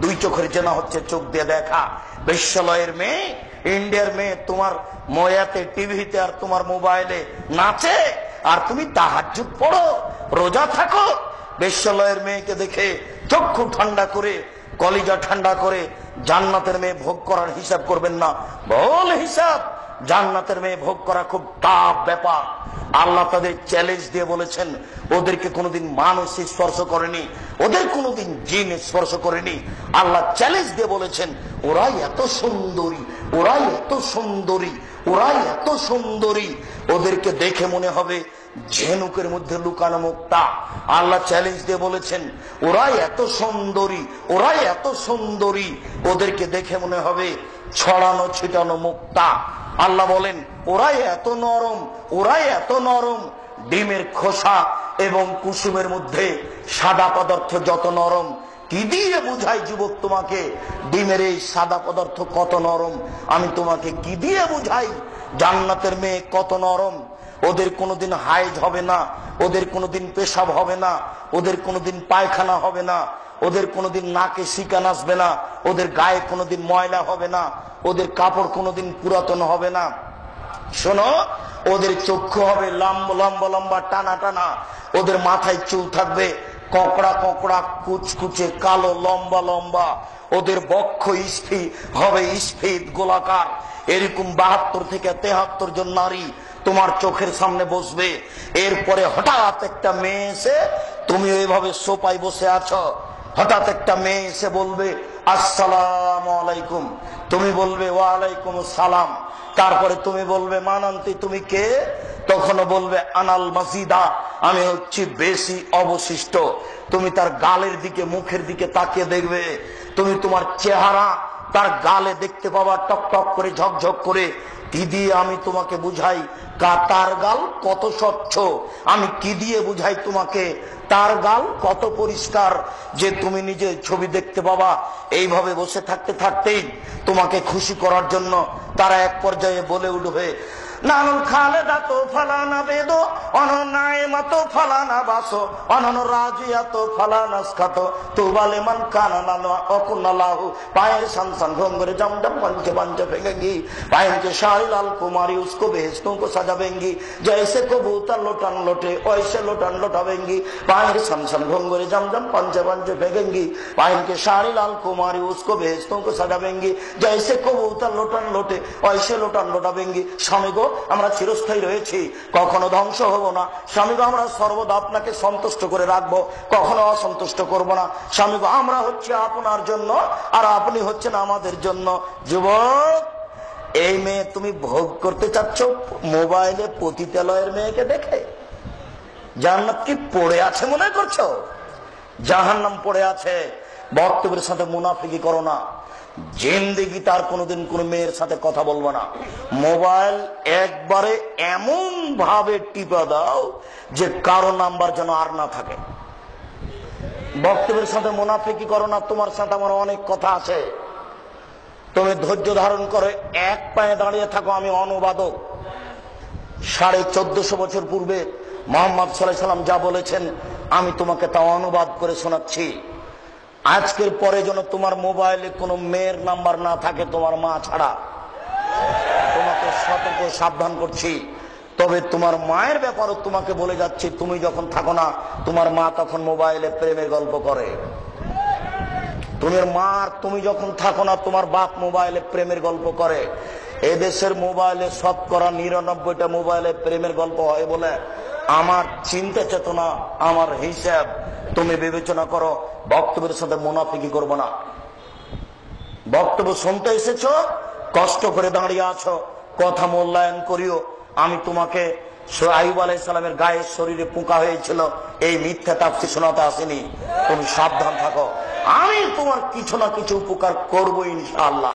দুই চোখের জেনা হচ্ছে চোখ দিয়ে দেখা। বিশ্বলয়ের মেয়ে, ইন্ডিয়ার মেয়ে, তোমার ময়াতে, টিভিতে আর তোমার মোবাইলে নাচে, আর তুমি তাহার তাহাজুদ পড়ো, রোজা থাকো। বিশ্বলয়ের মেয়েকে দেখে চক্ষু ঠান্ডা করে, কলিজা ঠান্ডা করে জান্নাতের মেয়ে ভোগ করার হিসাব করবেন না। বল হিসাব, জান্নাতের মেয়ে ভোগ করা খুব টাফ ব্যাপার। আল্লাহ তাদের চ্যালেঞ্জ দিয়ে বলেছেন, ওদেরকে কোনোদিন মানুষ স্পর্শ করেনি, ওদের কোনোদিন জিন স্পর্শ করেনি। আল্লাহ চ্যালেঞ্জ দিয়ে বলেছেন, ওরাই এত সুন্দরী, ওরাই এত সুন্দরী, ওরাই এত সুন্দরী। ওদেরকে দেখে মনে হবে ঝেনুকের মধ্যে লুকানো মুক্তা। আল্লাহ চ্যালেঞ্জ দিয়ে বলেছেন, ওরাই এত সুন্দরী, ওরাই এত সুন্দরী। ওদেরকে দেখে মনে হবে ছড়ানো ছিটানো মুক্তা। আল্লাহ বলেন, ওরাই এত নরম, ওরাই এত নরম। ডিমের খোসা এবং কুসুমের মধ্যে সাদা পদার্থ যত নরম, কি দিয়ে বুঝাই যুবক তোমাকে? ডিমের এই সাদা পদার্থ কত নরম? আমি তোমাকে কি দিয়ে বুঝাই? জান্নাতের মেয়ে কত নরম? ওদের কোনোদিন হাইজ হবে না, ওদের কোনোদিন পেশাব হবে না, ওদের কোনোদিন পায়খানা হবে না। ওদের কোনোদিন নাকে শিকান আসবে না, ওদের গায়ে কোনোদিন ময়লা হবে না, ওদের কাপড় কোনোদিন পুরাতন হবে না। শোনো, ওদের চক্ষু হবে লম্বা লম্বা লম্বা, টানা টানা। ওদের মাথায় চুল থাকবে ককড়া ককড়া, কুচকুচে, কালো, লম্বা লম্বা। ওদের বক্ষ ইস্ফি হবে ইস্ফিত গোলাকার। এরকম বাহাত্তর থেকে তেহাত্তর জন নারী তোমার চোখের সামনে বসবে। এরপরে হঠাৎ একটা মেয়ে এসে তুমি ওইভাবে সোপাই বসে আছো? হঠাৎ একটা মেয়ে এসে বলবে, আসসালাম আলাইকুম। তুমি বলবে, ওয়ালাইকুম সালাম তারপরে তুমি বলবে, মানান্তি, তুমি কে? তখনও বলবে, আনাল মাসিদা আমি হচ্ছি বেশি অবশিষ্ট। তুমি তার গালের দিকে, মুখের দিকে তাকিয়ে দেখবে, তুমি তোমার চেহারা তার গালে দেখতে পাবা টক টক করে, ঝকঝক করে। কি দিয়ে আমি তোমাকে বুঝাই? কা তার গাল কত স্বচ্ছ। আমি কি দিয়ে বুঝাই তোমাকে? তার গাল কত পরিষ্কার যে তুমি নিজে ছবি দেখতে পাবা। এইভাবে বসে থাকতে থাকতেই তোমাকে খুশি করার জন্য তারা এক পর্যায়ে বলে উঠবে নানুল খালেদা তো ফালানা বেদো অননায়মা ফালানা বাসো, অনন রাজিয়া তো ফালানাস খাতো তুবালে মান কানানা অকুনালাহু পায়ের সানসান ঘঙ্গরে জমজম পঞ্চে পঞ্চে ফেঙ্গি পায়ের শাড়ি লাল কুমারী, উসকো বেহেস্তু কো সাজাবেঙ্গি জয়সে কবুতর লোটান লোটে ওইসে লোটান লোটাবেঙ্গি পায়ের সানসান ঘঙ্গরে জমজম পঞ্চে পঞ্চে ফেঙ্গি পায়ের শাড়ি লাল কুমারী, উসকো বেহেস্তু কো সাজাবেঙ্গি জয়সে কবুতর লোটান লোটে লোটান লোটাবেঙ্গি স্বামী গো আমরা চিরস্থায়ী রয়েছি। কখনো ধ্বংস হব না। স্বামী গো, আমরা সর্বদা আপনাকে সন্তুষ্ট করে রাখব। কখনো অসন্তুষ্ট করব না। স্বামী আমরা হচ্ছে আপনার জন্য আর আপনি হচ্ছেন আমাদের জন্য। যুবক, এই মেয়ে তুমি ভোগ করতে চাচ্ছ মোবাইলে পতিতালয়ের মেয়েকে দেখে? জান্নাত কি পড়ে আছে মনে করছ? জাহান্নাম পড়ে আছে। বক্তব্যের সাথে মুনাফিকি করো না। জিন্দিগি তার কোনোদিন কোন মেয়ের সাথে কথা বলব না। মোবাইল একবারে এমন ভাবে টিপা দাও যে কারও নাম্বার যেন আর না থাকে। বক্তব্যের সাথে মুনাফিকি করো না, তোমার সাথে আমার অনেক কথা আছে। তুমি ধৈর্য ধারণ করে এক পায়ে দাঁড়িয়ে থাকো, আমি অনুবাদক। সাড়ে চোদ্দশো বছর পূর্বে মোহাম্মদ সাল্লাহ সাল্লাম যা বলেছেন, আমি তোমাকে তা অনুবাদ করে শোনাচ্ছি। আজকের পরে যেন তোমার মোবাইলে কোনো মেয়ের নাম্বার না থাকে তোমার মা ছাড়া। তোমাকে সতর্ক, সাবধান করছি। তবে তোমার মায়ের ব্যাপারও তোমাকে বলে যাচ্ছি, তুমি যখন থাকো না, তোমার মা তখন মোবাইলে প্রেমের গল্প করে। তোমার মা, তুমি যখন থাকো না, তোমার বাপ মোবাইলে প্রেমের গল্প করে। এদেশের মোবাইলে শতকরা নিরানব্বইটা মোবাইলে প্রেমের গল্প হয় বলে আমার চিন্তা চেতনা, আমার হিসাব তুমি বিবেচনা করো, বক্তব্যের সাথে মুনাফিকি করব না। বক্তব্য শুনতে এসেছ, কষ্ট করে দাঁড়িয়ে আছো, কথা মূল্যায়ন করিও। আমি তোমাকে আইব আলাইসালামের শরীরে পোকা হয়েছিল, এই মিথ্যা তাপসি শোনাতে আসেনি। তুমি সাবধান থাকো। আমি তোমার কিছু না কিছু উপকার করব ইনশাআল্লাহ।